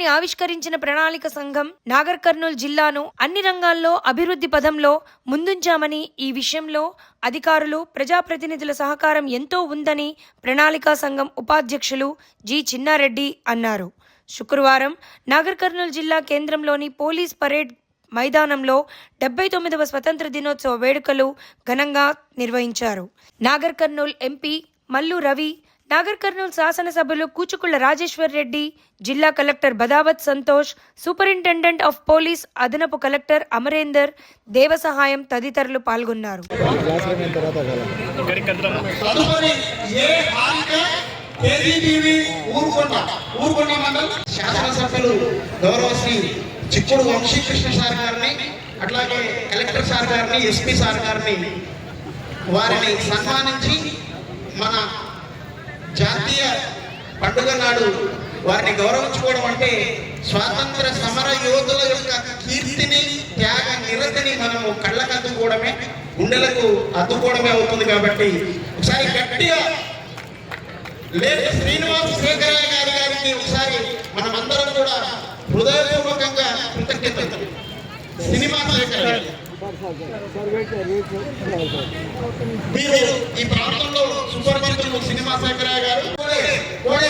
ఆవిష్కరించిన ప్రణాళిక సంఘం నాగర్ కర్నూల్ జిల్లాను అన్ని రంగాల్లో అభివృద్ధి పదంలో ముందుంచామని ఈ విషయంలో అధికారులు ప్రజాప్రతినిధుల సహకారం ఎంతో ఉందని ప్రణాళికా సంఘం ఉపాధ్యక్షులు జి చిన్నారెడ్డి అన్నారు. శుక్రవారం నాగర్ కర్నూల్ జిల్లా కేంద్రంలోని పోలీస్ పరేడ్ మైదానంలో డెబ్బై తొమ్మిదవ స్వతంత్ర దినోత్సవ వేడుకలు ఘనంగా నిర్వహించారు. నాగర్ కర్నూల్ ఎంపీ మల్లు రవి నాగర్ కర్నూలు శాసనసభ్యులు కూచుకుళ్ళ రాజేశ్వర్ రెడ్డి జిల్లా collector Badavath Santosh superintendent of police అదనపు కలెక్టర్ అమరేందర్ దేవసహాయం తదితరులు పాల్గొన్నారు. చిక్కుడు వంశీకృష్ణ సార్ గారిని అట్లాగే కలెక్టర్ సార్ గారిని ఎస్పీ సార్ గారిని వారిని సన్మానించి మన జాతీయ పండుగ నాడు వారిని గౌరవించుకోవడం అంటే స్వాతంత్ర సమర యోధుల యొక్క కీర్తిని త్యాగ నిరతిని మనము కళ్ళకు అద్దుకోవడమే గుండెలకు అద్దుకోవడమే అవుతుంది కాబట్టి ఒకసారి గట్టిగా లేదు శ్రీనివాస శేఖరయ్య గారి గారికి ఒకసారి మనమందరం కూడా హృదయపూర్వకంగా కృతజ్ఞతలు. సినిమా మీరు ఈ ప్రాంతంలో సుపరిచితులు సినిమా శంకరయ్య గారు కోడే- కోడే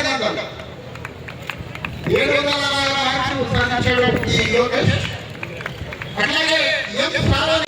ఏడు వందల అరవై మార్కులు సాధించాడు ఈ యోగేష్ అట్లాగే ఎం సాధన